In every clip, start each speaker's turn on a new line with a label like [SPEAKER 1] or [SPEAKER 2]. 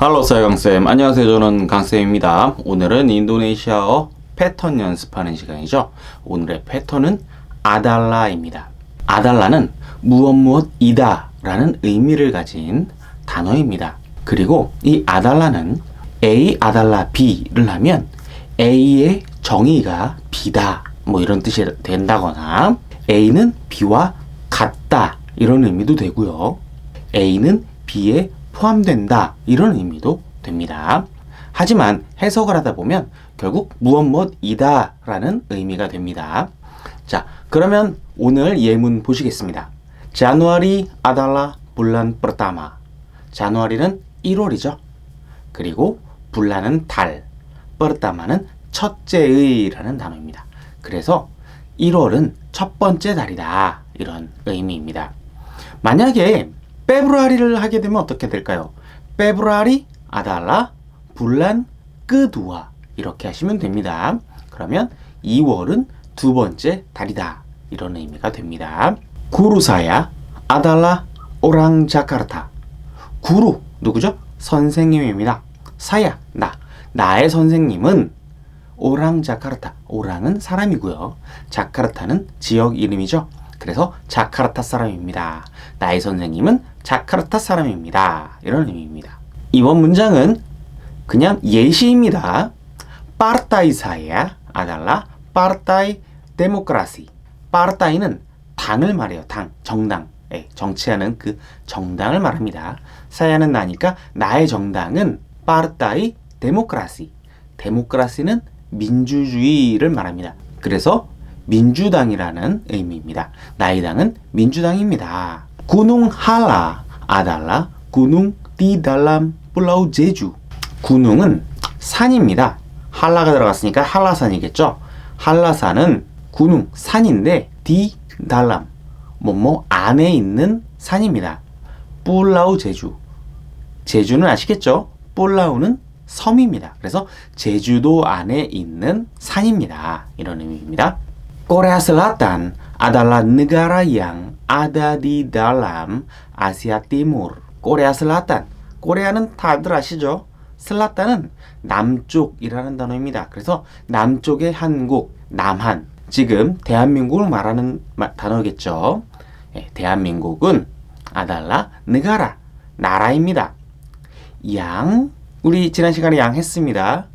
[SPEAKER 1] 할로 사이강쌤. 안녕하세요. 저는 강쌤입니다. 오늘은 인도네시아어 패턴 연습하는 시간이죠. 오늘의 패턴은 아달라입니다. 아달라는 무엇 무엇 이다 라는 의미를 가진 단어입니다. 그리고 이 아달라는 A 아달라 B를 하면 A의 정의가 B다. 뭐 이런 뜻이 된다거나 A는 B와 같다. 이런 의미도 되고요. A는 B에 포함된다 이런 의미도 됩니다. 하지만 해석을 하다 보면 결국 무엇 무엇이다 라는 의미가 됩니다. 자, 그러면 오늘 예문 보시겠습니다. 자누아리 아달라 불란 프르타마. 자누아리는 1월이죠. 그리고 불란은 달, 프르타마는 첫째의라는 단어입니다. 그래서 1월은 첫 번째 달이다. 이런 의미입니다. 만약에 페브루아리를 하게 되면 어떻게 될까요? 페브루아리 아달라 불란 끄두아 이렇게 하시면 됩니다. 그러면 2월은 두 번째 달이다. 이런 의미가 됩니다. 구루사야 아달라 오랑 자카르타 구루 누구죠? 선생님입니다. 사야 나 나의 선생님은 오랑 자카르타 오랑은 사람이고요. 자카르타는 지역 이름이죠. 그래서 자카르타 사람입니다. 나의 선생님은 자카르타 사람입니다. 이런 의미입니다. 이번 문장은 그냥 예시입니다. 파르타이 사야 아달라 파르타이 데모크라시. 파르타이는 당을 말해요. 당, 정당. 예, 정치하는 그 정당을 말합니다. 사야는 나니까 나의 정당은 파르타이 데모크라시. 데모크라시는 민주주의를 말합니다. 그래서 민주당이라는 의미입니다. 나의 당은 민주당입니다. 구농 할라 아달라 구농 디달람 플라우 제주 구농은 산입니다. 한라가 들어갔으니까 한라산이겠죠. 한라산은 구농 산인데 디 달람 뭐뭐 안에 있는 산입니다. 뿔라우 제주 제주는 아시겠죠? 뿔라우는 섬입니다. 그래서 제주도 안에 있는 산입니다. 이런 의미입니다. Korea Selatan adalah negara yang ada di dalam 아시아 티모르. 코레아 슬라탄. 코레아는 다들 아시죠? 슬라탄은 남쪽이라는 단어입니다. 그래서 남쪽의 한국, 남한. 지금 대한민국을 말하는 단어겠죠. 예, 대한민국은 아달라 느가라 나라입니다. 양 우리 지난 시간에 양 했습니다.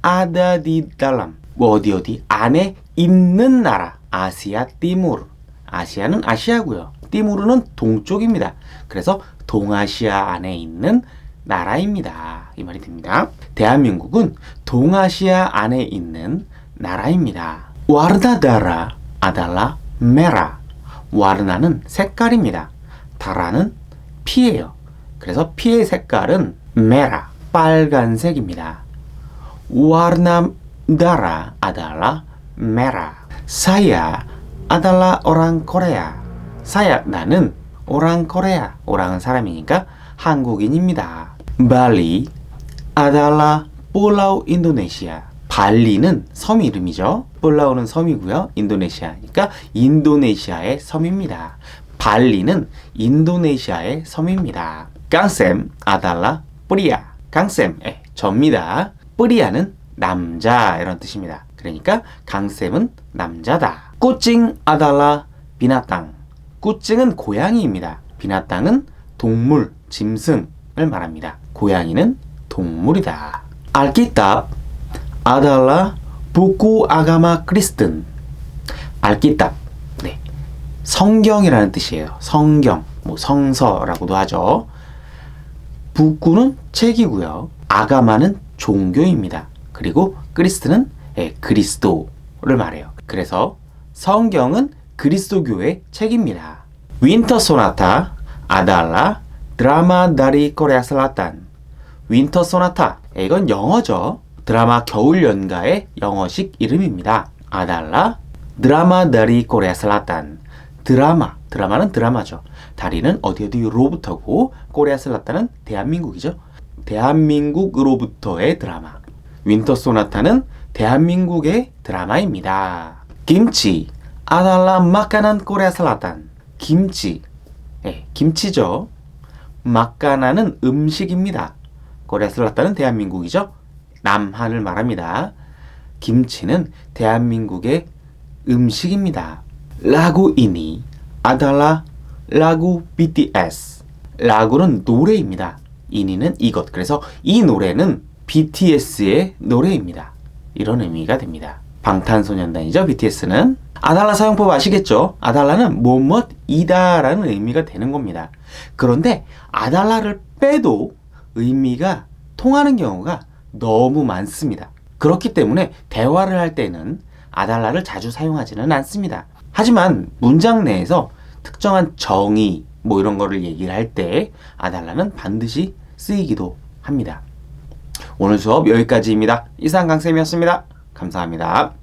[SPEAKER 1] 아다디달람 뭐 어디 어디 안에 있는 나라 아시아 티무르 아시아는 아시아고요. 티무르는 동쪽입니다. 그래서 동아시아 안에 있는 나라입니다. 이 말이 됩니다. 대한민국은 동아시아 안에 있는 나라입니다. 와르다다라 아달라 메라 와르나는 색깔입니다. 다라는 피예요. 그래서 피의 색깔은 메라 빨간색입니다. 와르나다라 아달라 메라 saya adalah orang Korea. saya 나는 orang Korea. orang은 사람이니까 한국인입니다. 발리 adalah pulau Indonesia. 발리는 섬 이름이죠. 폴라우는 섬이고요. 인도네시아니까 인도네시아의 섬입니다. 발리는 인도네시아의 섬입니다. 강쌤 아달라 뿌리야. 강쌤 예, 접니다. 뿌리야는 남자 이런 뜻입니다. 그러니까 강쌤은 남자다. 꾸찡 아달라 비나땅. 꾸찡은 고양이입니다. 비나땅은 동물, 짐승을 말합니다. 고양이는 동물이다. 알키탑 아달라 부쿠 아가마 크리스튼. 알키탑. 네. 성경이라는 뜻이에요. 성경. 뭐 성서라고도 하죠. 부쿠는 책이고요. 아가마는 종교입니다. 그리고 크리스트는 예, 그리스도를 말해요. 그래서 성경은 그리스도교의 책입니다. 윈터 소나타 아달라 드라마 다리 코레아 슬라탄 윈터 소나타 예, 이건 영어죠. 드라마 겨울 연가의 영어식 이름입니다. 아달라 드라마 다리 코레아 슬라탄 드라마 드라마는 드라마죠. 다리는 어디 어디로부터고 코레아 슬라탄은 대한민국이죠. 대한민국으로부터의 드라마. 윈터 소나타는 대한민국의 드라마입니다. 김치 코레아 슬라탄 김치 예, 김치죠. 마카나는 음식입니다. 꼬리에 슬랐다는 대한민국이죠. 남한을 말합니다. 김치는 대한민국의 음식입니다. 라구 이니 아달라 라구 BTS 라구는 노래입니다. 이니는 이것. 그래서 이 노래는 BTS의 노래입니다. 이런 의미가 됩니다. 방탄소년단이죠. BTS는 아달라 사용법 아시겠죠? 아달라는 뭐뭇이다라는 의미가 되는 겁니다. 그런데 아달라를 빼도 의미가 통하는 경우가 너무 많습니다. 그렇기 때문에 대화를 할 때는 아달라를 자주 사용하지는 않습니다. 하지만 문장 내에서 특정한 정의 뭐 이런 거를 얘기를 할 때 아달라는 반드시 쓰이기도 합니다. 오늘 수업 여기까지입니다. 이상 강쌤이었습니다. 감사합니다.